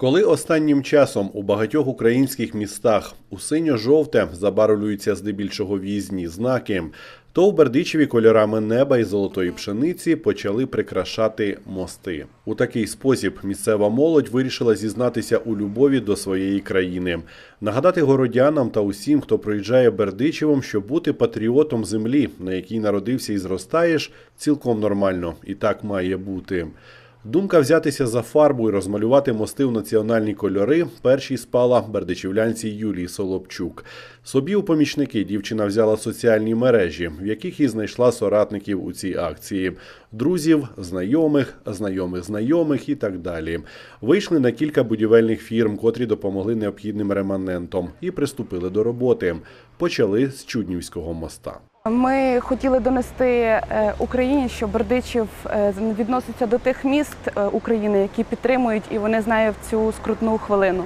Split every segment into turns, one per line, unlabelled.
Коли останнім часом у багатьох українських містах у синьо-жовте забарвлюються здебільшого в'їзні знаки, то у Бердичеві кольорами неба і золотої пшениці почали прикрашати мости. У такий спосіб місцева молодь вирішила зізнатися у любові до своєї країни, нагадати городянам та усім, хто проїжджає Бердичевом, що бути патріотом землі, на якій народився і зростаєш, цілком нормально, і так має бути. Думка взятися за фарбу і розмалювати мости у національні кольори першій спала бердичівлянці Юлії Солопчук. Собі у помічники дівчина взяла соціальні мережі, в яких і знайшла соратників у цій акції: друзів, знайомих, знайомих знайомих і так далі. Вийшли на кілька будівельних фірм, котрі допомогли необхідним реманентом, і приступили до роботи. Почали з Чуднівського моста.
Ми хотіли донести е, Україні, що Бердичів е, відноситься до тих міст е, України, які підтримують, і вони знають цю скрутну хвилину.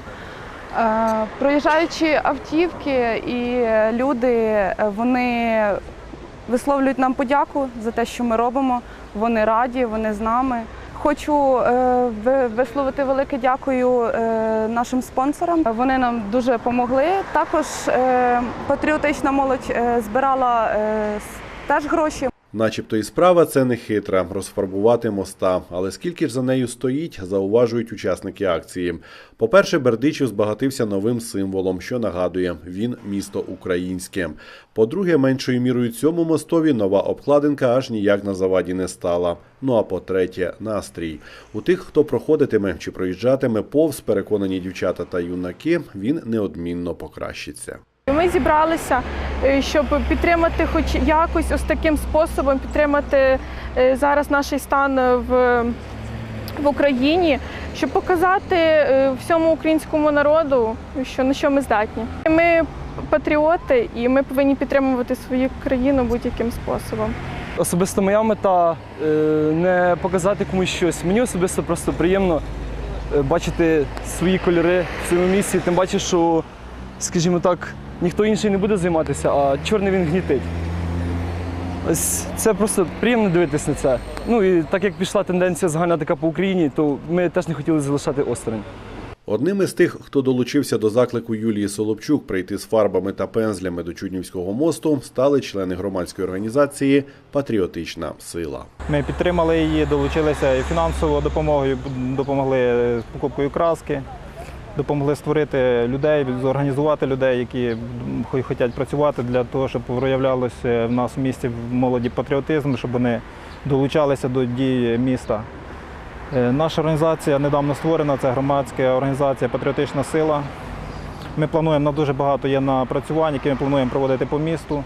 Проїжджаючи автівки і люди, вони висловлюють нам подяку за те, що ми робимо. Вони раді, вони з нами. Хочу е, висловити велике дякую е, нашим спонсорам. Вони нам дуже допомогли. Також е, патріотична молодь збирала теж гроші.
Начебто і справа це не хитра розфарбувати моста. Але скільки ж за нею стоїть, зауважують учасники акції. По-перше, Бердичів збагатився новим символом, що нагадує, він місто українське. По-друге, меншою мірою цьому мостові нова обкладинка аж ніяк на заваді не стала. Ну а по-третє, настрій. У тих, хто проходитиме чи проїжджатиме повз, переконані дівчата та юнаки, він неодмінно покращиться.
Ми зібралися, щоб підтримати, хоч якось ось таким способом підтримати е, зараз наш стан в, в Україні, щоб показати е, всьому українському народу, що на що ми здатні. Ми патріоти, і ми повинні підтримувати свою країну будь-яким способом.
Особисто моя мета е, не показати комусь щось. Мені особисто просто приємно е, бачити свої кольори в цьому місці. Тим паче, що, скажімо так, ніхто інший не буде займатися, а чорний він гнітить. Ось це просто приємно дивитися на це. Ну і так як пішла тенденція загальна така по Україні, то ми теж не хотіли залишати осторонь.
Одним із тих, хто долучився до заклику Юлії Соловчук прийти з фарбами та пензлями до Чуднівського мосту, стали члени громадської організації Патріотична сила.
Ми підтримали її, долучилися і фінансовою допомогою, допомогли з покупкою краски, допомогли створити людей, зорганізувати людей, які хочуть працювати для того, щоб проявлялося в нас в місті в молоді патріотизм, щоб вони долучалися до дій міста. Е, Наша організація недавно створена, це громадська організація Патріотична сила. Ми плануємо на дуже багато є напрацювань, які ми плануємо проводити по місту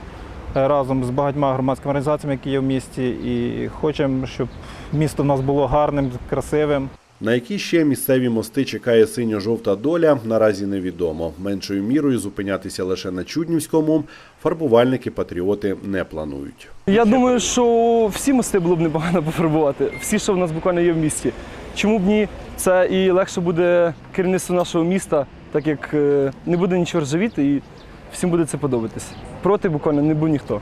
е, разом з багатьма громадськими організаціями, які є в місті, і хочемо, щоб місто в нас було гарним, красивим.
На які ще місцеві мости чекає синьо-жовта доля, наразі невідомо. Меншою мірою зупинятися лише на Чуднівському фарбувальники патріоти не планують.
Я думаю, що всі мости було б непогано пофарбувати. Всі, що в нас буквально є в місті. Чому б ні? Це і легше буде керівництво нашого міста, так як е, не буде нічого ржавіти і всім буде це подобатись. Проти буквально не був ніхто.